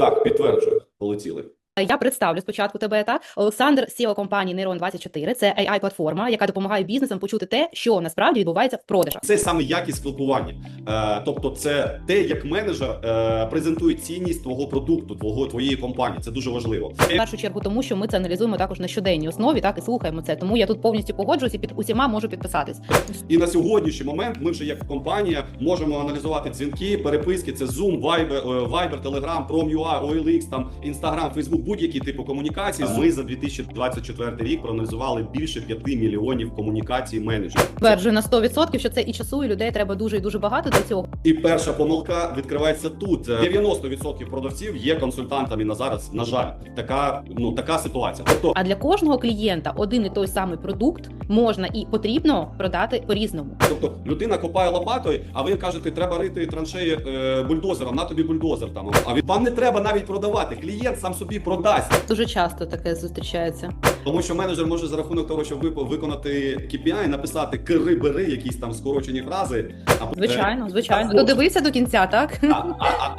Так, підтверджую, полетіли. Я представлю спочатку тебе так. Олександр, CEO компанії Neuron 24 Це AI-платформа, яка допомагає бізнесам почути те, що насправді відбувається в продажах. Це саме якість спілкування. Е, тобто, це те, як менеджер е, презентує цінність твого продукту, твого твоєї компанії. Це дуже важливо. В першу чергу, тому що ми це аналізуємо також на щоденній основі, так і слухаємо це. Тому я тут повністю погоджуюся під усіма можу підписатись. І на сьогоднішній момент ми вже як компанія можемо аналізувати дзвінки, переписки. Це Zoom, Viber, е, Viber, Telegram, Prom.ua, OLX, там Instagram, Facebook, будь-які типу комунікації. Ми за 2024 рік проаналізували більше 5 мільйонів комунікацій менеджерів. Тверджую на 100%, що це і часу, і людей треба дуже і дуже багато для цього. І перша помилка відкривається тут. 90% продавців є консультантами на зараз. На жаль, така ну така ситуація. Тобто А для кожного клієнта один і той самий продукт можна і потрібно продати по-різному. Тобто людина копає лопатою, а ви кажете, треба рити траншеї е, бульдозером, на тобі бульдозер там. А від вам не треба навіть продавати. Клієнт сам собі продасть, Дуже часто таке зустрічається. тому що менеджер може за рахунок того, щоб ви виконати KPI, написати кири бери, якісь там скорочені фрази. А Звичайно, звичайно. так, Додивився до кінця, так? а, а, а,